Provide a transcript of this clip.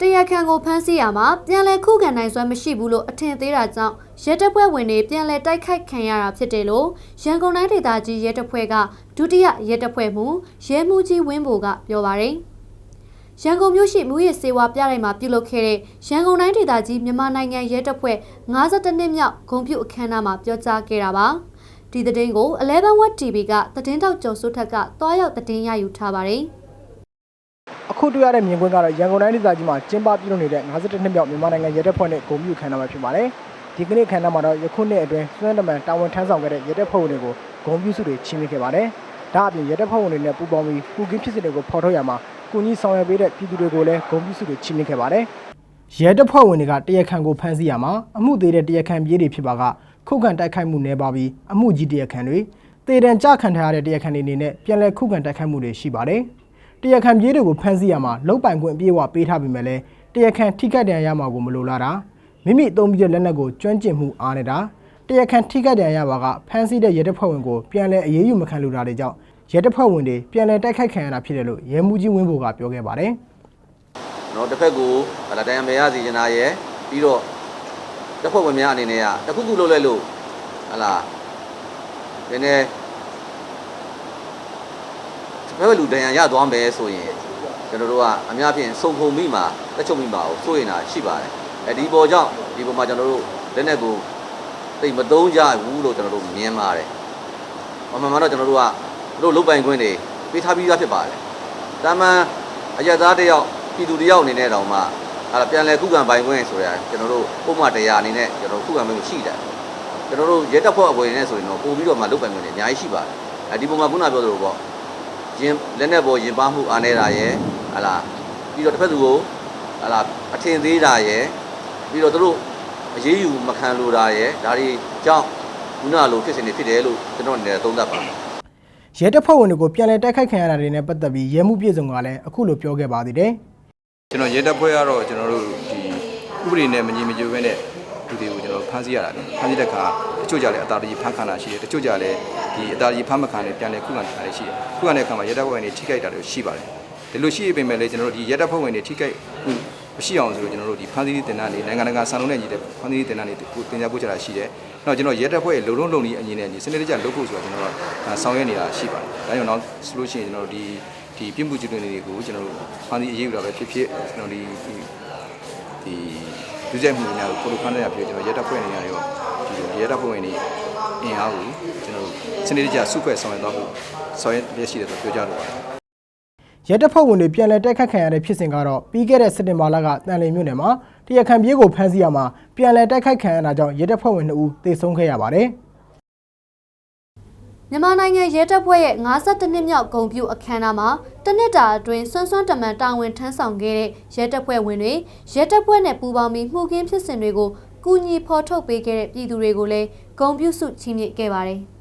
တရားခံကိုဖမ်းဆီးရမှာပြန်လည်ခုခံနိုင်စွမ်းမရှိဘူးလို့အထင်သေးတာကြောင့်ရဲတပ်ဖွဲ့ဝင်တွေပြန်လည်တိုက်ခိုက်ခံရတာဖြစ်တယ်လို့ရန်ကုန်တိုင်းဒေသကြီးရဲတပ်ဖွဲ့ကဒုတိယရဲတပ်ဖွဲ့မှူးရဲမှူးကြီးဝင်းဘိုကပြောပါတယ်ရန်ကုန်မြို့ရှိမူရစ်စေဝါပြတိုင်းမှာပြုလုပ်ခဲ့တဲ့ရန်ကုန်တိုင်းဒေသကြီးမြန်မာနိုင်ငံရဲတပ်ဖွဲ့52နှစ်မြောက်ဂုဏ်ပြုအခမ်းအနားမှာပြောကြားခဲ့တာပါဒီသတင်းကို11 Web TV ကသတင်းတောက်ကျော်စိုးထက်ကတွားရောက်သတင်းရယူထားပါတယ် အခုတွေ့ရတဲ့မြင်ကွင်းကတော့ရန်ကုန်တိုင်းဒေသကြီးမှာကျင်းပပြုလုပ်နေတဲ့52နှစ်မြောက်မြန်မာနိုင်ငံရဲတပ်ဖွဲ့နဲ့ဂုဏ်ပြုခမ်းနားမှာဖြစ်ပါတယ်။ဒီကနေ့ခမ်းနားမှာတော့ယခုနှစ်အတွင်းစွမ်းတမန်တာဝန်ထမ်းဆောင်ခဲ့တဲ့ရဲတပ်ဖွဲ့ဝင်တွေကိုဂုဏ်ပြုစုတွေချီးမြှင့်ခဲ့ပါတယ်။ဒါအပြင်ရဲတပ်ဖွဲ့ဝင်တွေနဲ့ပူးပေါင်းပြီးပူကင်းဖြစ်စဉ်တွေကိုဖော်ထုတ်ရမှာကုညီဆောင်ရွက်ပေးတဲ့ပြည်သူတွေကိုလည်းဂုဏ်ပြုစုတွေချီးမြှင့်ခဲ့ပါတယ်။ရဲတပ်ဖွဲ့ဝင်တွေကတရားခံကိုဖမ်းဆီးရမှာအမှုသေးတဲ့တရားခံပြေးတွေဖြစ်ပါကခုခံတိုက်ခိုက်မှုနေပါပြီးအမှုကြီးတရားခံတွေတေတံကြခံထားရတဲ့တရားခံတွေအနေနဲ့ပြန်လည်ခုခံတိုက်ခိုက်မှုတွေရှိပါတယ်။ တရားခံပြေးတွေကိုဖမ်းဆီးရမှာလုတ်ပိုင်ခွင့်အပြည့်အဝပေးထားပေမဲ့လည်းတရားခံထိခိုက်ဒဏ်ရာရမှာကိုမလိုလားတာမိမိအသုံးပြုတဲ့လက်နက်ကိုကျွမ်းကျင်မှုအားနေတာတရားခံထိခိုက်ဒဏ်ရာရပါကဖမ်းဆီးတဲ့ရဲတပ်ဖွဲ့ဝင်ကိုပြန်လည်အရေးယူမခံလိုတာတွေကြောင့်ရဲတပ်ဖွဲ့ဝင်တွေပြန်လည်တိုက်ခိုက်ခံရတာဖြစ်တယ်လို့ရဲမှုကြီးဝင်းဘိုကပြောခဲ့ပါတယ်နော်တစ်ဖက်ကိုဟလာတရားမရစီချင်တာရယ်ပြီးတော့တစ်ဖက်ဝင်များအနေနဲ့ကတစ်ခုခုလုပ်လိုက်လို့ဟလာနည်းနည်း ဘယ်လူတန်ရန်ရသွားမယ်ဆိုရင်ကျွန်တော်တို့ကအများဖြင့်စုံခုံမိမှာတက်ချုပ်မိမှာကိုစိုးရင်တာရှိပါတယ်အဲဒီပေါ်ကြောင့်ဒီပေါ်မှာကျွန်တော်တို့လက်နဲ့ကိုတိတ်မသုံးကြဘူးလို့ကျွန်တော်တို့မြင်ပါတယ်အမှန်မှန်တော့ကျွန်တော်တို့ကတို့လုတ်ပိုင်ခွင့်တွေပေးထားပြီးသားဖြစ်ပါတယ်တာမန်အရက်သားတစ်ယောက်ပြည်သူတစ်ယောက်အနေနဲ့တောင်မှအဲ့ဒါပြန်လဲခုခံပိုင်ခွင့်ဆိုရကျွန်တော်တို့ပုံမှန်တရားအနေနဲ့ကျွန်တော်ခုခံပိုင်ခွင့်ရှိတယ်ကျွန်တော်တို့ရဲတပ်ဖွဲ့အဖွဲ့နဲ့ဆိုရင်တော့ပို့ပြီးတော့မှလုတ်ပိုင်ခွင့်တွေအများကြီးရှိပါတယ်အဲဒီပုံမှာခုနပြောသလိုပေါ့ ရင်လက်နဲ့ပေါ်ရင်ပါမှုအားနေတာရယ်ဟလာပြီးတော့တစ်ဖက်သူကိုဟလာအထင်သေးတာရယ်ပြီးတော့သူတို့အရေးယူမခံလိုတာရယ်ဒါတွေကြောင့်ခုနလိုဖြစ်စဉ်တွေဖြစ်တယ်လို့ကျွန်တော်အနေနဲ့သုံးသပ်ပါတယ်ရဲတပ်ဖွဲ့ဝင်တွေကိုပြန်လည်တိုက်ခိုက်ခံရတာတွေနဲ့ပတ်သက်ပြီးရဲမှုပြည်စုံကလည်းအခုလိုပြောခဲ့ပါသေးတယ်ကျွန်တော်ရဲတပ်ဖွဲ့ကတော့ကျွန်တော်တို့ဒီဥပဒေနဲ့မညီမညွတ်ဘဲနဲ့လူတွေကိုကျွန်တော်ဖမ်းဆီးရတာလေဖမ်းဆီးတဲ့အခါတ ချို့ကြလည်းအတားတကြီးဖမ်းခံတာရှိတယ်တချို့ကြလည်းဒီအတားတကြီးဖမ်းမခံနဲ့ပြန်လဲခုခံတာလည်းရှိတယ်ခုခံတဲ့အခါမှာရဲတပ်ဖွဲ့ဝင်တွေထိခိုက်တာတွေရှိပါတယ်ဒီလိုရှိပေမဲ့လည်းကျွန်တော်တို့ဒီရဲတပ်ဖွဲ့ဝင်တွေထိခိုက်မှုမရှိအောင်ဆိုလို့ကျွန်တော်တို့ဒီဖမ်းဆီးတင်တာနေနိုင်ငံတကာဆန်လုံးနဲ့ညီတဲ့ဖမ်းဆီးတင်တာတွေကိုတင်ပြပို့ချတာရှိတယ်နောက်ကျွန်တော်ရဲတပ်ဖွဲ့ရဲ့လုံလုံးလုံနည်းအညီနဲ့ဒီစနစ်တကျလုပ်ဖို့ဆိုတာကျွန်တော်တို့ဆောင်ရွက်နေတာရှိပါတယ်ဒါကြောင့်တော့ဆိုလို့ရှိရင်ကျွန်တော်တို့ဒီဒီပြင်းမှုကျူးလွန်တွေကိုကျွန်တော်တို့ဖမ်းဆီးအရေးယူတာပဲဖြစ်ဖြစ်ကျွန်တော်ဒီဒီဒုစရိုက်မှုများကိုကိုလိုဖမ်းတဲ့ရဖြစ်ကျွန်တော်ရဲတပ်ဖွဲ့နေရာရော ဒီရဲတပ်ဖွဲ့ဝင်တွေအင်အားကိုကျွန်တော်တို့စနစ်တကျစုဖွဲ့ဆောင်ရွက်သွားဖို့ဆောင်ရွက်ရရှိတယ်လို့ပြောကြတော့ပါတယ်ရဲတပ်ဖွဲ့ဝင်တွေပြန်လည်တိုက်ခတ်ခံရတဲ့ဖြစ်စဉ်ကတော့ပြီးခဲ့တဲ့စက်တင်ဘာလကတန်လီမြို့နယ်မှာတရားခံပြေးကိုဖမ်းဆီးရမှာပြန်လည်တိုက်ခိုက်ခံရတာကြောင့်ရဲတပ်ဖွဲ့ဝင်2ဦးသေဆုံးခဲ့ရပါတယ်။မြန်မာနိုင်ငံရဲတပ်ဖွဲ့ရဲ့52နှစ်မြောက်ဂုဏ်ပြုအခမ်းအနားမှာတနစ်တာအတွင်းစွမ်းစွမ်းတမန်တာဝန်ထမ်းဆောင်ခဲ့တဲ့ရဲတပ်ဖွဲ့ဝင်တွေရဲတပ်ဖွဲ့နဲ့ပူးပေါင်းပြီးမှုခင်းဖြစ်စဉ်တွေကို ကူညီဖော်ထုတ်ပေးခဲ့တဲ့ပြည်သူတွေကိုလည်းဂုဏ်ပြုစုချီးမြှင့်ခဲ့ပါတယ်။